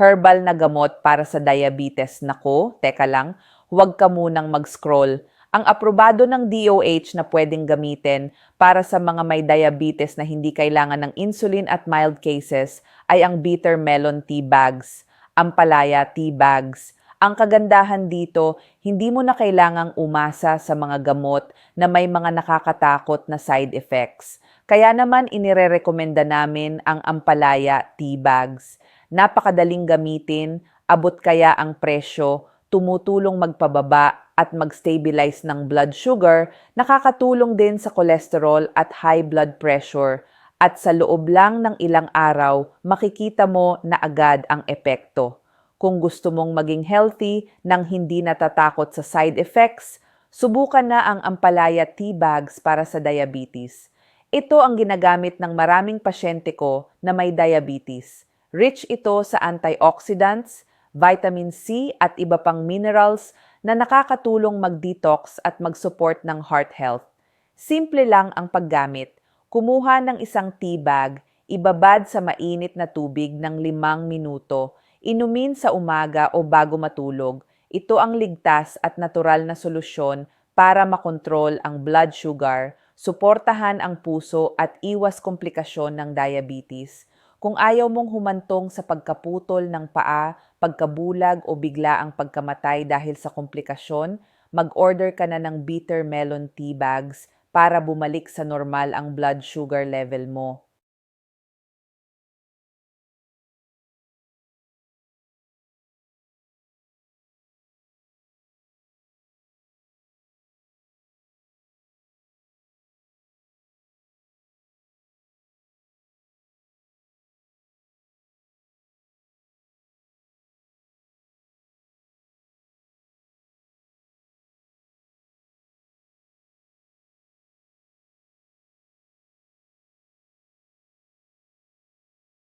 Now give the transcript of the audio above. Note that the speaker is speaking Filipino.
herbal na gamot para sa diabetes. Nako, teka lang, huwag ka munang mag-scroll. Ang aprobado ng DOH na pwedeng gamitin para sa mga may diabetes na hindi kailangan ng insulin at mild cases ay ang bitter melon tea bags, ampalaya tea bags. Ang kagandahan dito, hindi mo na kailangang umasa sa mga gamot na may mga nakakatakot na side effects. Kaya naman inirerekomenda namin ang ampalaya tea bags. Napakadaling gamitin, abot kaya ang presyo, tumutulong magpababa at mag-stabilize ng blood sugar, nakakatulong din sa cholesterol at high blood pressure. At sa loob lang ng ilang araw, makikita mo na agad ang epekto. Kung gusto mong maging healthy nang hindi natatakot sa side effects, subukan na ang Ampalaya tea bags para sa diabetes. Ito ang ginagamit ng maraming pasyente ko na may diabetes. Rich ito sa antioxidants, vitamin C at iba pang minerals na nakakatulong mag-detox at mag-support ng heart health. Simple lang ang paggamit. Kumuha ng isang tea bag, ibabad sa mainit na tubig ng limang minuto, inumin sa umaga o bago matulog. Ito ang ligtas at natural na solusyon para makontrol ang blood sugar, suportahan ang puso at iwas komplikasyon ng diabetes. Kung ayaw mong humantong sa pagkaputol ng paa, pagkabulag o bigla ang pagkamatay dahil sa komplikasyon, mag-order ka na ng bitter melon tea bags para bumalik sa normal ang blood sugar level mo.